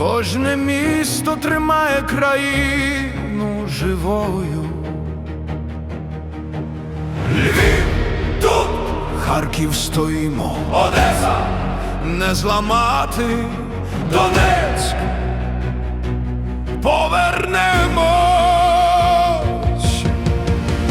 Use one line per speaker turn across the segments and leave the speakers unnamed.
Кожне місто тримає країну живою. Львів тут, Харків стоїмо, Одеса. Не зламати, Донецьк. Повернемось.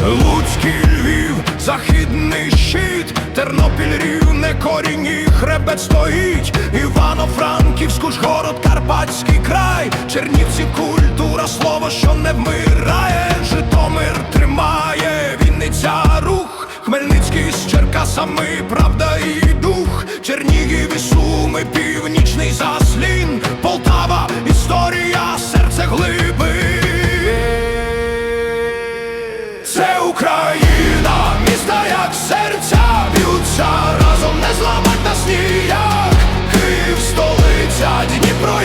Луцький Львів, західний щит, Тернопіль рівне корінь і хребет стоїть, Івано-Франківську ж город, Карпатський край, Чернівці культура, слово, що не вмирає, Житомир тримає, Вінниця рух, Хмельницький з Черкасами, правда і дух, Чернігів і Суми, північний заслін,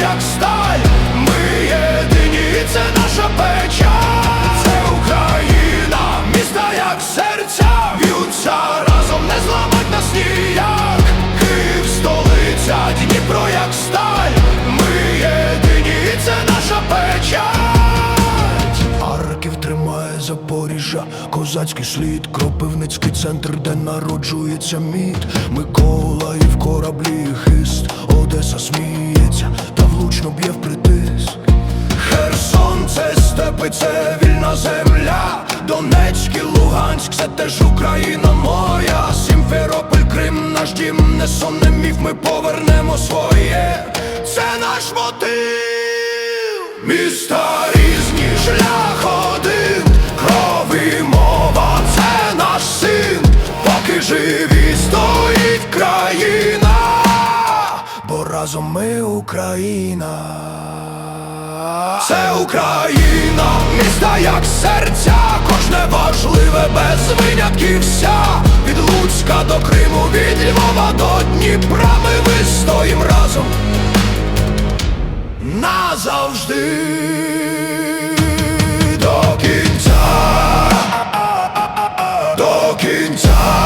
як сталь. Ми єдині, це наша печаль. Це Україна, міста як серця б'ються разом не зламать нас ніяк. Київ, столиця, Дніпро як сталь. Ми єдині, це наша печаль. Харків тримає Запоріжжя, козацький слід, Кропивницький центр, де народжується мід, Миколаїв кораблі, хист, степи, це вільна земля, Донецьк Луганськ, це теж Україна моя, Сімферополь, Крим, наш дім, не сон, не міф, ми повернемо своє, це наш мотив. Міста різні, шлях один, кров і мова, це наш син, поки живі стоїть країна, бо разом ми Україна. Це Україна, міста, як серця, кожне важливе без винятків вся Від Луцька до Криму, від Львова до Дніпра ми вистоїм разом. Назавжди до кінця, до кінця.